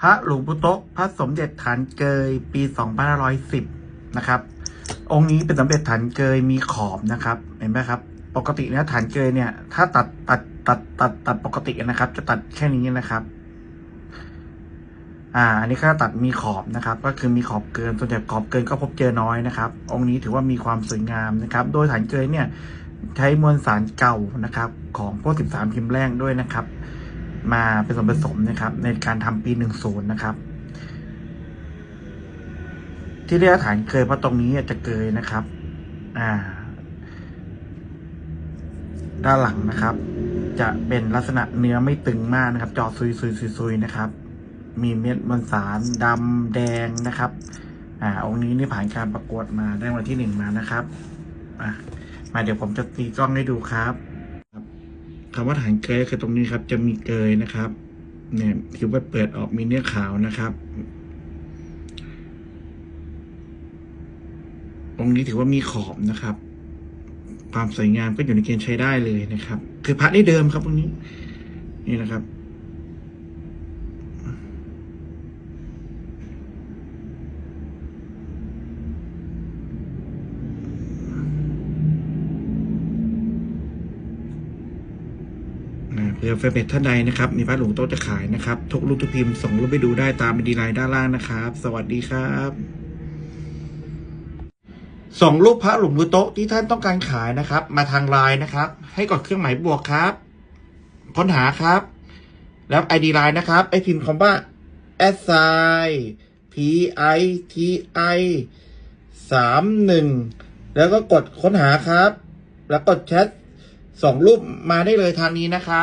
พระหลวงปู่โตะพระสมเด็จฐานเกย ปี2510นะครับ องค์นี้เป็นสมเด็จฐานเกยมีขอบนะครับ เห็นไหมครับ ปกติเนี่ยฐานเกยเนี่ย ถ้าตัดตัดตัดตัดตัดปกตินะครับ จะตัดแค่นี้นะครับ อ่า อันนี้ก็ตัดมีขอบนะครับ ก็คือมีขอบเกินส่วนใหญ่ขอบเกินก็พบเจอน้อยนะครับ องค์นี้ถือว่ามีความสวยงามนะครับ โดยฐานเกยเนี่ย ใช้มวลสารเก่านะครับ ของพวก13พิมพ์แรกด้วยนะครับ มาเป็นส่วนผสมนะครับ ในการทำปี 10 นะครับ ที่เรียกว่าฐานเกยเพราะตรงนี้จะเกยนะครับ อ่า ด้านหลังนะครับ จะเป็นลักษณะเนื้อไม่ตึงมากนะครับจาะซุยซุยซุยซุยนะครับ มีเม็ดมวลสารดำแดงนะครับ อ่า องค์นี้นี่ผ่านการประกวดมาได้วันที่หนึ่งมานะครับ อะมาเดี๋ยวผมจะตีกล้องให้ดูครับ คำว่าฐานเกยคือตรงนี้ครับ จะมีเกยนะครับ เนี่ยผิว่าเปิดออกมีเนื้อขาวนะครับ ตรงนี้ถือว่ามีขอบนะครับ ความสวยงามก็อยู่ในเกณฑ์ใช้ได้เลยนะครับ คือพระได้เดิมครับตรงนี้ นี่นะครับ เผื่อแฟนเพจท่านใดนะครับ มีพระหลวงโต๊ะจะขายนะครับ ทุกรูปทุกพิมพ์ส่งรูปไปดูได้ตามบันดีไลน์ด้านล่างนะครับ สวัสดีครับส่งรูปพระหลวงปู่โต๊ะที่ท่านต้องการขายนะครับ มาทางไลน์นะครับ ให้กดเครื่องหมายบวกครับค้นหาครับ แล้ว ID ไลน์นะครับไอพิมพ์คำว่า s i p i t i สามหนึ่งแล้วก็กดค้นหาครับ แล้วกดแชท ส่งรูปมาได้เลยทางนี้นะคะ